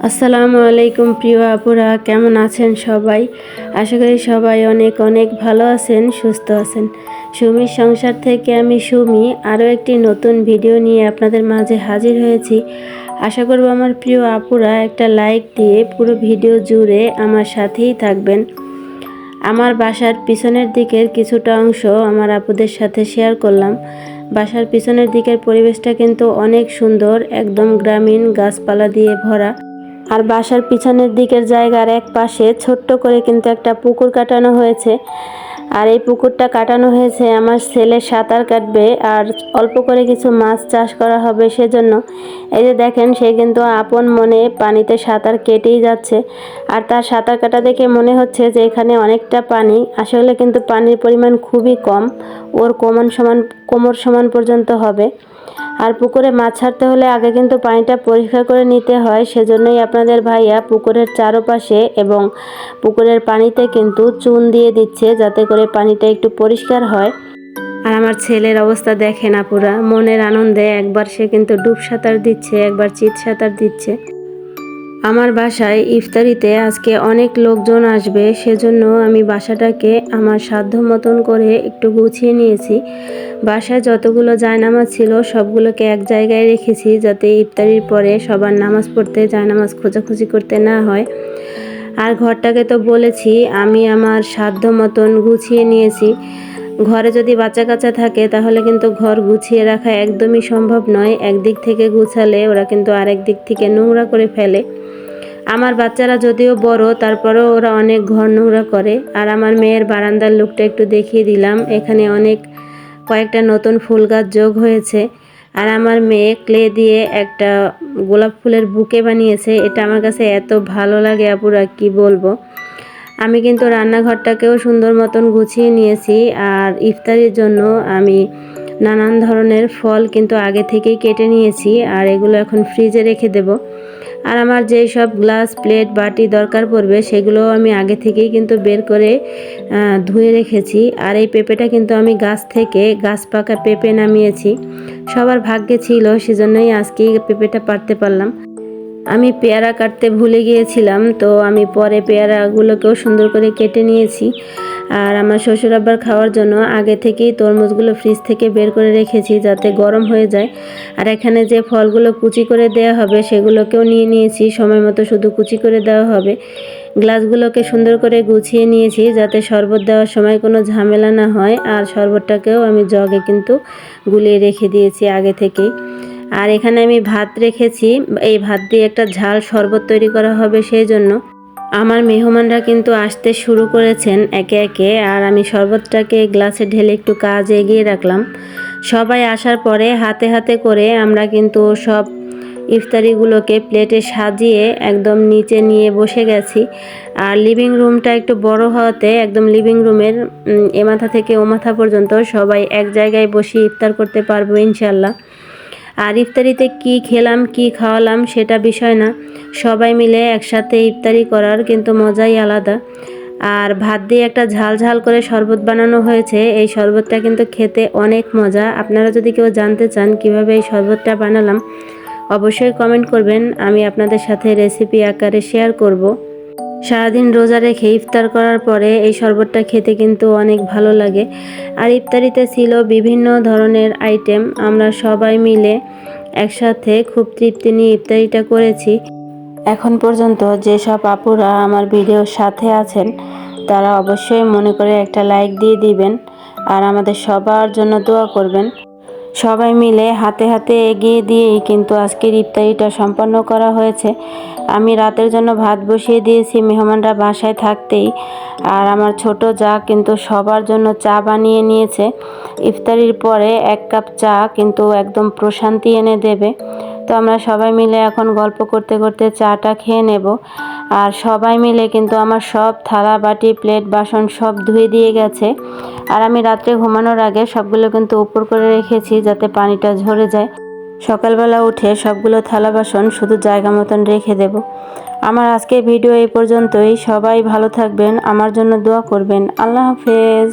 আসসালামু আলাইকুম প্রিয় আপুরা, কেমন আছেন সবাই? আশা করি সবাই অনেক অনেক ভালো আছেন, সুস্থ আছেন। সুমির সংসার থেকে আমি সুমি, আরও একটি নতুন ভিডিও নিয়ে আপনাদের মাঝে হাজির হয়েছি। আশা করব আমার প্রিয় আপুরা, একটা লাইক দিয়ে পুরো ভিডিও জুড়ে আমার সাথেই থাকবেন। আমার বাসার পিছনের দিকের কিছুটা অংশ আমার আপুদের সাথে শেয়ার করলাম। বাসার পিছনের দিকের পরিবেশটা কিন্তু অনেক সুন্দর, একদম গ্রামীণ গাছপালা দিয়ে ভরা। আর বাসার পিছনের দিকের জায়গার এক পাশে ছোট্ট করে কিন্তু একটা পুকুর কাটানো হয়েছে। আর এই পুকুরটা কাটানো হয়েছে আমার ছেলে সাঁতার কাটবে আর অল্প করে কিছু মাছ চাষ করা হবে সেজন্য। এই যে দেখেন, সে কিন্তু আপন মনে পানিতে সাঁতার কেটেই যাচ্ছে। আর তার সাঁতার কাটা দেখে মনে হচ্ছে যে এখানে অনেকটা পানি। আসলে কিন্তু পানির পরিমাণ খুবই কম। ওর কোমর সমান কোমর সমান পর্যন্ত হবে। আর পুকুরে মাছ ছাড়তে হলে আগে কিন্তু পানিটা পরিষ্কার করে নিতে হয়। সেজন্যই আপনাদের ভাইয়া পুকুরের চারপাশে এবং পুকুরের পানিতে কিন্তু চুন দিয়ে দিচ্ছে যাতে করে পানিটা একটু পরিষ্কার হয়। আর আমার ছেলের অবস্থা দেখে না পুরা মনের আনন্দে একবার সে কিন্তু ডুব সাঁতার দিচ্ছে, একবার চিত সাঁতার দিচ্ছে। আমার বাসায় ইফতারিতে আজকে অনেক লোকজন আসবে, সেজন্য আমি বাসাটাকে আমার সাধ্য মতন করে একটু গুছিয়ে নিয়েছি। বাসায় যতগুলো জায়নামাজ ছিল, সবগুলোকে এক জায়গায় রেখেছি যাতে ইফতারির পরে সবার নামাজ পড়তে, জায়নামাজ খোঁজাখুঁজি করতে না হয়। আর ঘরটাকে তো বলেছি, আমি আমার সাধ্য মতন গুছিয়ে নিয়েছি। ঘরে যদি বাচ্চা কাচ্চা থাকে, তাহলে কিন্তু ঘর গুছিয়ে রাখা একদমই সম্ভব নয়। একদিক থেকে গুছালে ওরা কিন্তু আরেক দিক থেকে নোংরা করে ফেলে। আমার বাচ্চারা যদিও বড়, তারপরেও ওরা অনেক ঘর নোংরা করে। আর আমার মেয়ের বারান্দার লুকটা একটু দেখিয়ে দিলাম। এখানে অনেক কয়েকটা নতুন ফুল গাছ যোগ হয়েছে। আর আমার মেয়ে ক্লে দিয়ে একটা গোলাপ ফুলের বুকে বানিয়েছে। এটা আমার কাছে এত ভালো লাগে, আপুরা, কি বলব? আমি কিন্তু রান্নাঘরটাকেও সুন্দর মতন গুছিয়ে নিয়েছি আর ইফতারির জন্য আমি নানান ধরনের ফল কিন্তু আগে থেকেই কেটে নিয়েছি আর এগুলো এখন ফ্রিজে রেখে দেবো। আর আমার যেই সব গ্লাস, প্লেট, বাটি দরকার পড়বে সেগুলো আমি আগে থেকেই কিন্তু বের করে ধুয়ে রেখেছি। আর এই পেঁপেটা কিন্তু আমি গাছ থেকে গাছ পাকা পেঁপে নামিয়েছি। সবার ভাগ্যে ছিল, সেজন্যই আজকেই পেঁপেটা পারতে পারলাম। আমি পেয়ারা কাটতে ভুলে গিয়েছিলাম, তো আমি পরে পেয়ারাগুলোকেও সুন্দর করে কেটে নিয়েছি। আর আমার শ্বশুর আব্বার খাওয়ার জন্য আগে থেকেই তরমুজগুলো ফ্রিজ থেকে বের করে রেখেছি যাতে গরম হয়ে যায়। আর এখানে যে ফলগুলো কুচি করে দেওয়া হবে, সেগুলোকেও নিয়ে নিয়েছি। সময় মতো শুধু কুচি করে দেওয়া হবে। গ্লাসগুলোকে সুন্দর করে গুছিয়ে নিয়েছি যাতে শরবত দেওয়ার সময় কোনো ঝামেলা না হয়। আর শরবতটাকেও আমি জগে কিন্তু গুলিয়ে রেখে দিয়েছি আগে থেকেই। আর এখানে আমি ভাত রেখেছি। এই ভাত দিয়ে একটা ঝাল শরবত তৈরি করা হবে সেই জন্য আমার মেহমানরা কিন্তু আসতে শুরু করেছেন একে একে, আর আমি শরবতটাকে গ্লাসে ঢেলে একটু কাজ এগিয়ে রাখলাম। সবাই আসার পরে হাতে হাতে করে আমরা কিন্তু সব ইফতারিগুলোকে প্লেটে সাজিয়ে একদম নিচে নিয়ে বসে গেছি। আর লিভিং রুমটা একটু বড় হওয়াতে একদম লিভিং রুমের এ মাথা থেকে ও মাথা পর্যন্ত সবাই এক জায়গায় বসে ইফতার করতে পারব ইনশাল্লাহ আর ইফতারিতে কি খেলাম, কি খাওয়ালাম সেটা বিষয় না। সবাই মিলে একসাথে ইফতারি করার কিন্তু মজাই আলাদা। আর ভাত দিয়ে একটা ঝাল ঝাল করে শরবত বানানো হয়েছে, এই শরবতটা কিন্তু খেতে অনেক মজা। আপনারা যদি কেউ জানতে চান কীভাবে এই শরবতটা বানালাম, অবশ্যই কমেন্ট করবেন, আমি আপনাদের সাথে রেসিপি আকারে শেয়ার করব। সারাদিন রোজা রেখে ইফতার করার পরে এই শরবতটা খেতে কিন্তু অনেক ভালো লাগে। আর ইফতারিতে ছিল বিভিন্ন ধরনের আইটেম আমরা সবাই মিলে একসাথে খুব তৃপ্তি নিয়ে ইফতারিটা করেছি। এখন পর্যন্ত যেসব আপুরা আমার ভিডিওর সাথে আছেন, তারা অবশ্যই মনে করে একটা লাইক দিয়ে দিবেন আর আমাদের সবার জন্য দোয়া করবেন। সবাই মিলে হাতে হাতে এগিয়ে দিয়েই কিন্তু আজকের ইফতারিটা সম্পন্ন করা হয়েছে। আমি রাতের জন্য ভাত বসিয়ে দিয়েছি মেহমানরা বাসায় থাকতেই। আর আমার ছোট যা কিন্তু সবার জন্য চা বানিয়ে নিয়েছে। ইফতারির পরে এক কাপ চা কিন্তু একদম প্রশান্তি এনে দেবে। তো আমরা সবাই মিলে এখন গল্প করতে করতে চাটা খেয়ে নেব। আর সবাই মিলে কিন্তু আমার সব থালা, বাটি, প্লেট, বাসন সব ধুয়ে দিয়ে গেছে। আর আমি রাত্রে ঘুমানোর আগে সবগুলো কিন্তু উপর করে রেখেছি যাতে পানিটা ঝরে যায়। সকালবেলা উঠে সবগুলো থালা বাসন শুধু জায়গা মতন রেখে দেব। আমার আজকে ভিডিও এই পর্যন্তই। সবাই ভালো থাকবেন। আমার জন্য দোয়া করবেন। আল্লাহ হাফেজ।